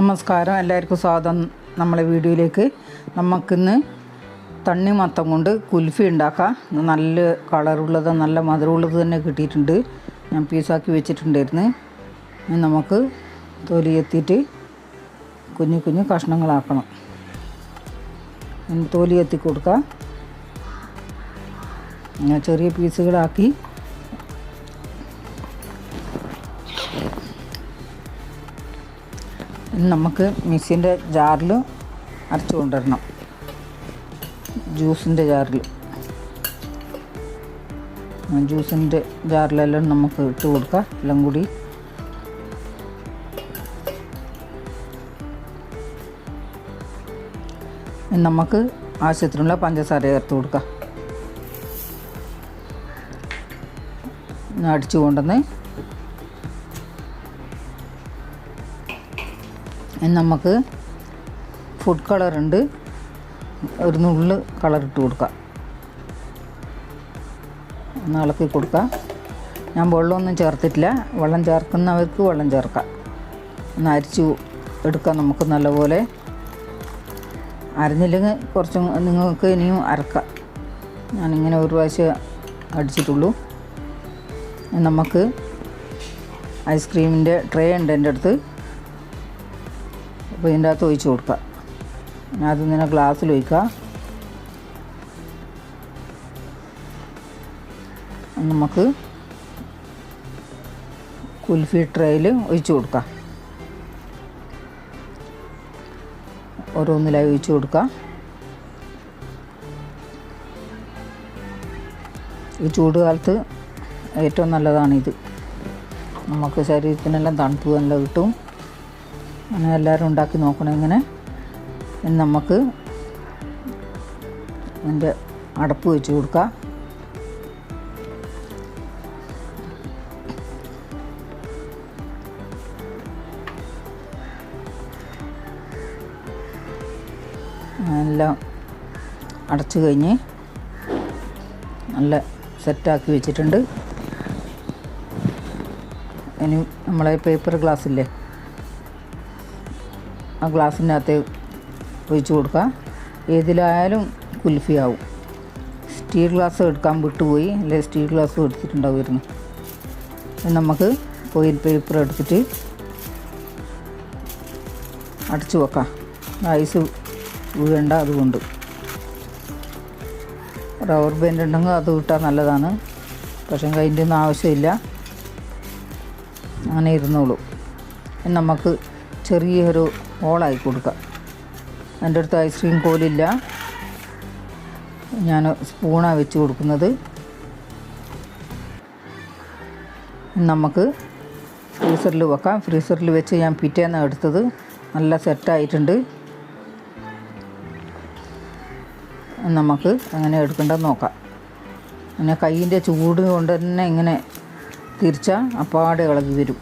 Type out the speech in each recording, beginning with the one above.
നമസ്കാരം. എല്ലാവർക്കും സ്വാഗതം നമ്മളെ വീഡിയോയിലേക്ക്. നമുക്കിന്ന് തണ്ണിമത്തം കൊണ്ട് കുൽഫി ഉണ്ടാക്കാം. നല്ല കളറുള്ളത് നല്ല മധുരമുള്ളത് തന്നെ കിട്ടിയിട്ടുണ്ട്. ഞാൻ പീസാക്കി വെച്ചിട്ടുണ്ടായിരുന്നു. ഇനി നമുക്ക് തൊലി എത്തിയിട്ട് കുഞ്ഞു കുഞ്ഞു കഷ്ണങ്ങളാക്കണം. ഇനി തൊലി എത്തി കൊടുക്കാം ചെറിയ പീസുകളാക്കി നമുക്ക് മിക്സിന്റെ ജാറിൽ അരച്ചു കൊണ്ടുവരണം. ജ്യൂസിന്റെ ജാറിൽ ജ്യൂസിന്റെ ജാറിലെല്ലാം നമുക്ക് ഇട്ട് കൊടുക്കാം. എല്ലാം കൂടി. നമുക്ക് ആവശ്യത്തിനുള്ള പഞ്ചസാര ചേർത്ത് കൊടുക്കാം. അടിച്ചു കൊണ്ടുവന്ന് നമുക്ക് ഫുഡ് കളറുണ്ട് ഒരു നുള്ള് കളർ ഇട്ട് കൊടുക്കാം. ഒന്ന് ഇളക്കി കൊടുക്കാം. ഞാൻ വെള്ളമൊന്നും ചേർത്തിട്ടില്ല. വെള്ളം ചേർക്കുന്നവർക്ക് വെള്ളം ചേർക്കാം. ഒന്ന് അരിച്ചു എടുക്കാം നമുക്ക് നല്ലപോലെ. അരഞ്ഞില്ലെങ്കിൽ കുറച്ച് നിങ്ങൾക്ക് ഇനിയും അരക്കാം. ഞാനിങ്ങനെ ഒരു പ്രാവശ്യം അടിച്ചിട്ടുള്ളൂ. നമുക്ക് ഐസ്ക്രീമിന്റെ ട്രേ ഉണ്ട് എന്റെ അടുത്ത്. അപ്പോൾ ഇതിന്റെ അകത്ത് ഒഴിച്ച് കൊടുക്കുക. അത് ഇങ്ങനെ ഗ്ലാസ്സിൽ ഒഴിക്കുക. നമുക്ക് കുൽഫി ട്രേയിൽ ഒഴിച്ച് കൊടുക്കാം. ഓരോന്നിലായി ഒഴിച്ച് കൊടുക്കുക ഈ ചൂട് കാലത്ത് ഏറ്റവും നല്ലതാണിത് നമുക്ക് ശരീരത്തിനെല്ലാം തണുപ്പ് നല്ല കിട്ടും. അങ്ങനെ എല്ലാവരും ഉണ്ടാക്കി നോക്കണം ഇങ്ങനെ. നമുക്ക് അതിന്റെ അടപ്പ് വെച്ച് കൊടുക്കാം. എല്ലാം അടച്ചു കഴിഞ്ഞ് നല്ല സെറ്റാക്കി വെച്ചിട്ടുണ്ട്. ഇനി നമ്മളെ പേപ്പർ ഗ്ലാസ് ഇല്ലേ ആ ഗ്ലാസ്സിനകത്ത് ഒഴിച്ച് കൊടുക്കുക. ഏതിലായാലും കുൽഫി ആവും സ്റ്റീൽ ഗ്ലാസ് എടുക്കാൻ വിട്ടുപോയി. അല്ലെങ്കിൽ സ്റ്റീൽ ഗ്ലാസ് എടുത്തിട്ടുണ്ടാവുമായിരുന്നു. നമുക്ക് ഓയിൽ പേപ്പർ എടുത്തിട്ട് അടച്ചു വെക്കാം. ഐസ് വീഴണ്ട അതുകൊണ്ട്. റബ്ബർ ബാൻഡ് ഉണ്ടെങ്കിൽ അത് വിട്ടാൽ നല്ലതാണ്. പക്ഷേ അതിന്റെ ഒന്നും ആവശ്യമില്ല. അങ്ങനെ ഇരുന്നോളൂ. നമുക്ക് ചെറിയൊരു ഹോളായി കൊടുക്കുക എന്റെ അടുത്ത് ഐസ്ക്രീം കോലില്ല ഞാൻ സ്പൂണാണ് വെച്ച് കൊടുക്കുന്നത്. നമുക്ക് ഫ്രീസറിൽ വെക്കാം. ഫ്രീസറിൽ വെച്ച് ഞാൻ പിറ്റേന്ന് എടുത്തത്. നല്ല സെറ്റായിട്ടുണ്ട്. നമുക്ക് എങ്ങനെ എടുക്കേണ്ടത് നോക്കാം. പിന്നെ കയ്യിന്റെ ചൂട് കൊണ്ട് തന്നെ ഇങ്ങനെ തിരിച്ചാൽ അപ്പാടെ ഇളകി വരും.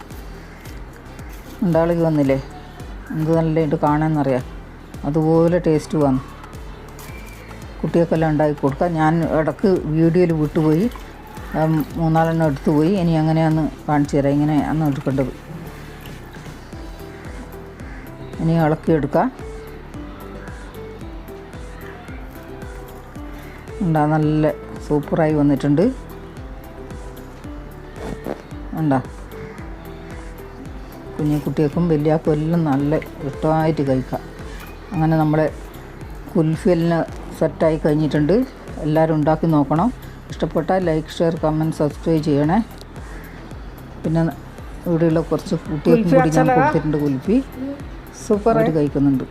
ഉണ്ടാളകി വന്നില്ലേ? എന്ത് നല്ലതായിട്ട് കാണാമെന്നറിയാം അതുപോലെ ടേസ്റ്റ് വന്നു. കുട്ടികൾക്കെല്ലാം ഉണ്ടാക്കി കൊടുക്കാം. ഞാൻ ഇടയ്ക്ക് വീഡിയോയിൽ വിട്ടുപോയി. മൂന്നാലെണ്ണം എടുത്തു പോയി. ഇനി അങ്ങനെയാന്ന് കാണിച്ചു തരാം. ഇങ്ങനെ അന്ന് എടുക്കേണ്ടത്. ഇനി ഇളക്കി എടുക്കാം. ഉണ്ടാ നല്ല സൂപ്പറായി വന്നിട്ടുണ്ട്. ഉണ്ടാ? കുഞ്ഞു കുട്ടികൾക്കും വലിയ എല്ലാം നല്ല ഇഷ്ടമായിട്ട് കഴിക്കാം. അങ്ങനെ നമ്മുടെ കുൽഫിയെല്ലാം സെറ്റായി കഴിഞ്ഞിട്ടുണ്ട്. എല്ലാവരും ഉണ്ടാക്കി നോക്കണം. ഇഷ്ടപ്പെട്ടാൽ ലൈക്ക് ഷെയർ കമന്റ് സബ്സ്ക്രൈബ് ചെയ്യണേ. പിന്നെ ഇവിടെയുള്ള കുറച്ച് കുട്ടികൾക്കും കൂടി ഞാൻ കൊടുത്തിട്ടുണ്ട് കുൽഫി. സൂപ്പർ ആയിട്ട് കഴിക്കുന്നുണ്ട്.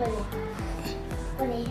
วัน离